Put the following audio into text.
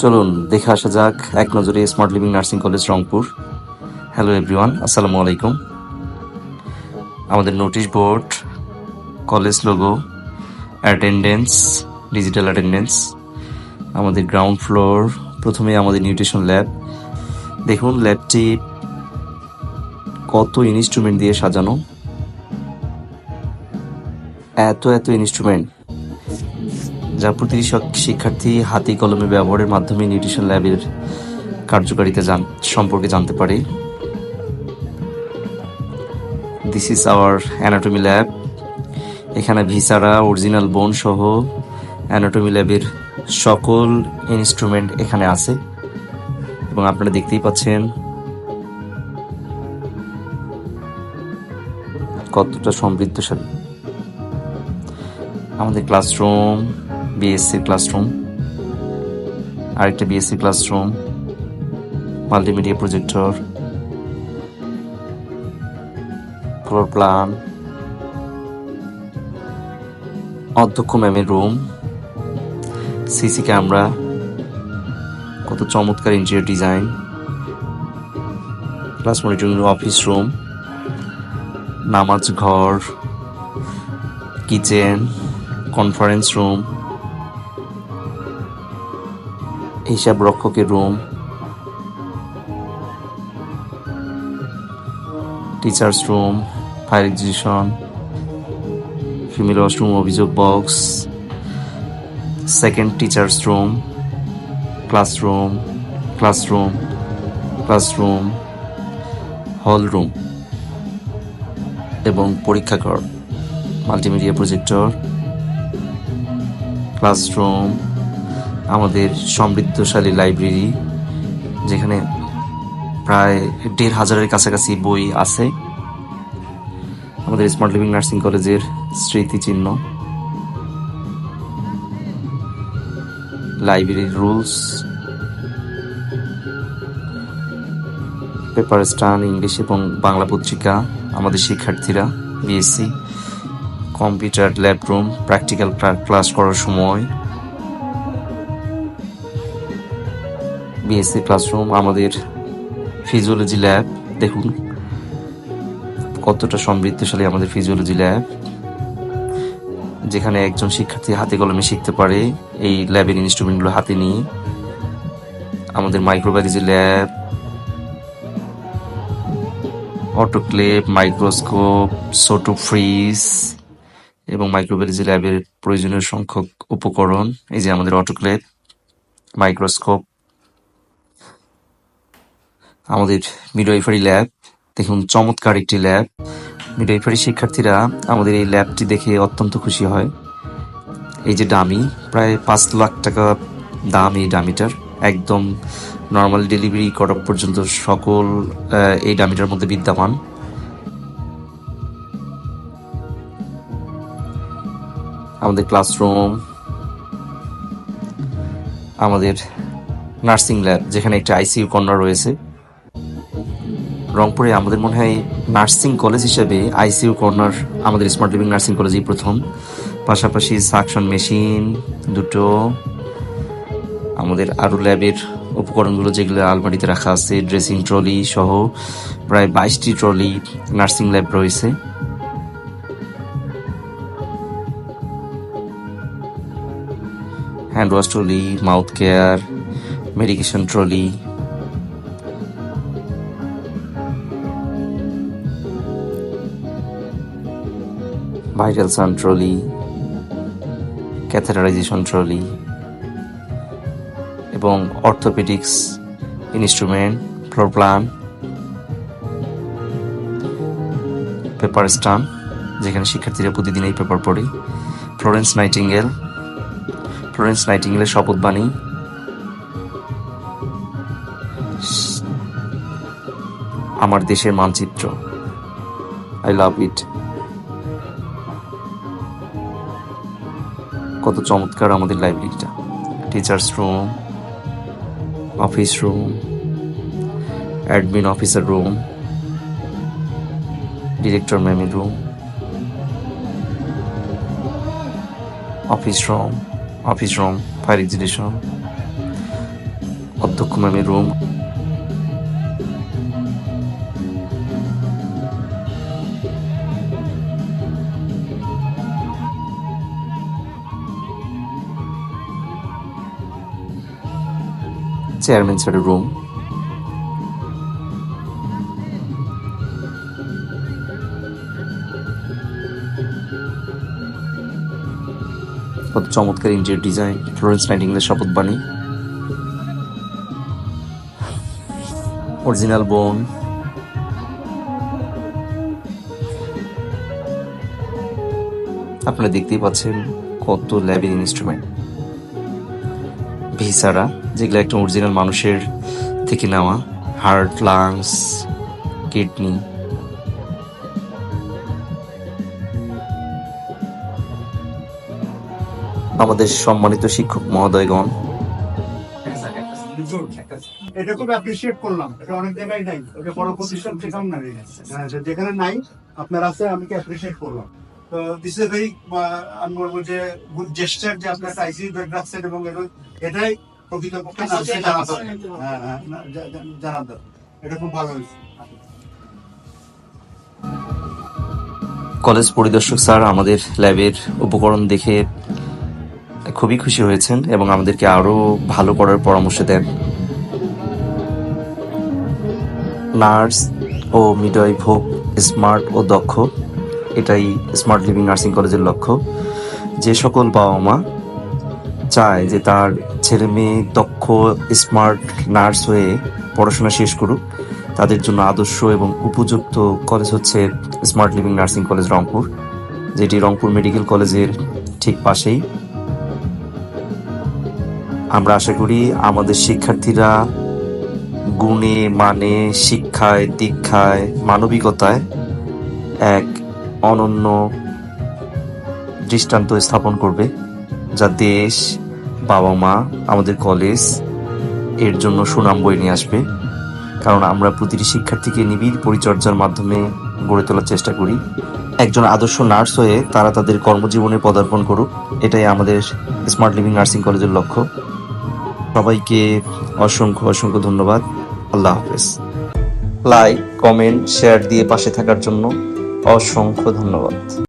চলুন দেখে আসা যাক। এক নজরে smart living nursing college Rangpur. Hello everyone আসসালামু আলাইকুম। আমাদের notice board college logo attendance digital attendance আমাদের গ্রাউন্ড ফ্লোর প্রথমে আমাদের নিউট্রিশন ল্যাব দেখুন ল্যাবটি কত ইনস্ট্রুমেন্ট দিয়ে সাজানো। এত এত ইনস্ট্রুমেন্ট যা প্রতিটি শিক্ষার্থী হাতি কলমে ব্যবহারের মাধ্যমে নিউট্রিশন ল্যাবের কার্যকারিতা সম্পর্কে জানতে পারে। This is our anatomy lab এখানে ভিসারা অরিজিনাল বোন সহ অ্যানাটমি ল্যাবের সকল ইনস্ট্রুমেন্ট এখানে আছে। এবং আপনারা দেখতেই পাচ্ছেন কতটা সমৃদ্ধশালী। আমাদের ক্লাসরুম বিএসসি ক্লাসরুম আরেকটা BSc classroom multimedia projector floor plan অধ্যক্ষ ম্যামের রুম সিসি ক্যামেরা কত চমৎকার interior design class monitoring office room নামাজ ঘর কিচেন কনফারেন্স রুম হিসাব রক্ষকের room. Teachers room fire exhibition female washroom অভিযোগ box second teachers room classroom classroom classroom hall room এবং পরীক্ষাঘর মাল্টিমিডিয়া প্রজেক্টর ক্লাসরুম আমাদের সমৃদ্ধশালী লাইব্রেরি, যেখানে প্রায় দেড় হাজারের কাছাকাছি বই আছে। আমাদের স্মার্ট লিভিং নার্সিং কলেজের স্মৃতিচিহ্ন। লাইব্রেরির রুলস পেপার স্টান ইংলিশ এবং বাংলা পত্রিকা, আমাদের শিক্ষার্থীরা BSc computer lab room practical class করার সময়। বিএসসি ক্লাসরুম আমাদের ফিজিওলজি ল্যাব দেখুন, কতটা সমৃদ্ধশালী আমাদের ফিজিওলজি ল্যাব যেখানে একজন শিক্ষার্থী হাতে কলমে শিখতে পারে, এই ল্যাবের ইনস্ট্রুমেন্টগুলো হাতে নিয়ে। আমাদের মাইক্রোবায়োলজি ল্যাব অটোক্লেভ মাইক্রোস্কোপ সোটো ফ্রিজ এবং মাইক্রোবায়োলজি ল্যাবের প্রয়োজনীয় সংখ্যক উপকরণ, এই যে আমাদের অটোক্লেভ মাইক্রোস্কোপ আমাদের মিডওয়াইফারি ল্যাব দেখুন, চমৎকার একটি ল্যাব মিডওয়াইফারি শিক্ষার্থীরা আমাদের এই ল্যাবটি দেখে অত্যন্ত খুশি হয়। এই যে ডামি, প্রায় পাঁচ লাখ টাকা দাম এই ডামিটার। একদম নর্মাল ডেলিভারি করা পর্যন্ত সকল এই ডামিটার মধ্যে বিদ্যমান। আমাদের ক্লাসরুম আমাদের নার্সিং ল্যাব যেখানে একটা আইসিইউ কর্নার রয়েছে। রংপুরে আমাদের মনে হয় নার্সিং কলেজ হিসেবে আইসিইউ কর্নার আমাদের স্মার্ট লিভিং নার্সিং কলেজেই প্রথম। পাশাপাশি সাকশন মেশিন দুটো, আমাদের আরও ল্যাবের উপকরণগুলো যেগুলো আলমারিতে রাখা আছে, ড্রেসিং ট্রলি সহ প্রায় বাইশটি ট্রলি নার্সিং ল্যাব রয়েছে। Hand wash trolley, mouth care, medication trolley vital sign trolley catheterization trolley এবং orthopaedics instrument floor plan paper stand যেখানে শিক্ষার্থীরা প্রতিদিন এই পেপার পড়ে। ফ্লোরেন্স নাইটিঙ্গেল ফ্লোরেন্স নাইটিঙ্গেলের শপথ বাণী। আমার দেশের মানচিত্র। আই লাভ ইট কত চমৎকার আমাদের লাইব্রেরিটা teachers room office room admin officer room director ম্যামের room office room office room fire exhibition অধ্যক্ষ ম্যামের রুম চেয়ারম্যান স্যারের রুম কত চমৎকার ইন্টেরিয়র ডিজাইন ফ্লোরেন্স নাইটিংগেলের শপথবাণী অরিজিনাল বোন আপনারা দেখতেই পাচ্ছেন কত ল্যাবের ইনস্ট্রুমেন্ট ভিসারা। যেগুলো একটা অরিজিনাল মানুষের থেকে নেওয়া। হার্ট লাংস কিডনি আমাদের সম্মানিত শিক্ষক মহোদয়গণ। এটা খুব অ্যাপ্রিসিয়েট করলাম। এটা অনেক জায়গায় নাই। ওটা বড় প্রতিষ্ঠান সেখানে নাই। হ্যাঁ, যেখানে নাই আপনার আছে আমি কি অ্যাপ্রিসিয়েট করলাম। তো দিস ইজ ভেরি আমি বলব যে গুড জেস্টার যে আপনার আইসি বেড রাখছেন এবং এটা- এটাই প্রকৃতপক্ষে নার্সে হ্যাঁ হ্যাঁ না- জানা দরকার এটা খুব ভালো হয়েছে। কলেজ পরিদর্শক স্যার আমাদের ল্যাবের উপকরণ দেখে খুবই খুশি হয়েছেন এবং আমাদেরকে আরও ভালো করার পরামর্শ দেন। নার্স ও মিডওয়াইফ হোক স্মার্ট ও দক্ষ এটাই স্মার্ট লিভিং নার্সিং কলেজের লক্ষ্য। যে সকল বাবা মা চায় যে তার ছেলে মেয়ে, দক্ষ স্মার্ট নার্স হয়ে পড়াশোনা শেষ করুক, তাদের জন্য আদর্শ এবং উপযুক্ত কলেজ হচ্ছে smart living nursing college Rangpur, যেটি রংপুর মেডিকেল কলেজের ঠিক পাশেই। আমরা আশা করি আমাদের শিক্ষার্থীরা গুণে মানে শিক্ষায়, দীক্ষায়, মানবিকতায় এক অনন্য দৃষ্টান্ত স্থাপন করবে, যা দেশ বাবা মা আমাদের কলেজের জন্য সুনাম বই নিয়ে আসবে। কারণ আমরা প্রতিটি শিক্ষার্থীকে নিবিড় পরিচর্যার মাধ্যমে গড়ে তোলার চেষ্টা করি। একজন আদর্শ নার্স হয়ে তারা তাদের কর্মজীবনে পদার্পণ করুক, এটাই আমাদের স্মার্ট লিভিং নার্সিং কলেজের লক্ষ্য। সবাইকে অসংখ্য অসংখ্য ধন্যবাদ। আল্লাহ হাফেজ। লাইক কমেন্ট শেয়ার দিয়ে পাশে থাকার জন্য অসংখ্য ধন্যবাদ।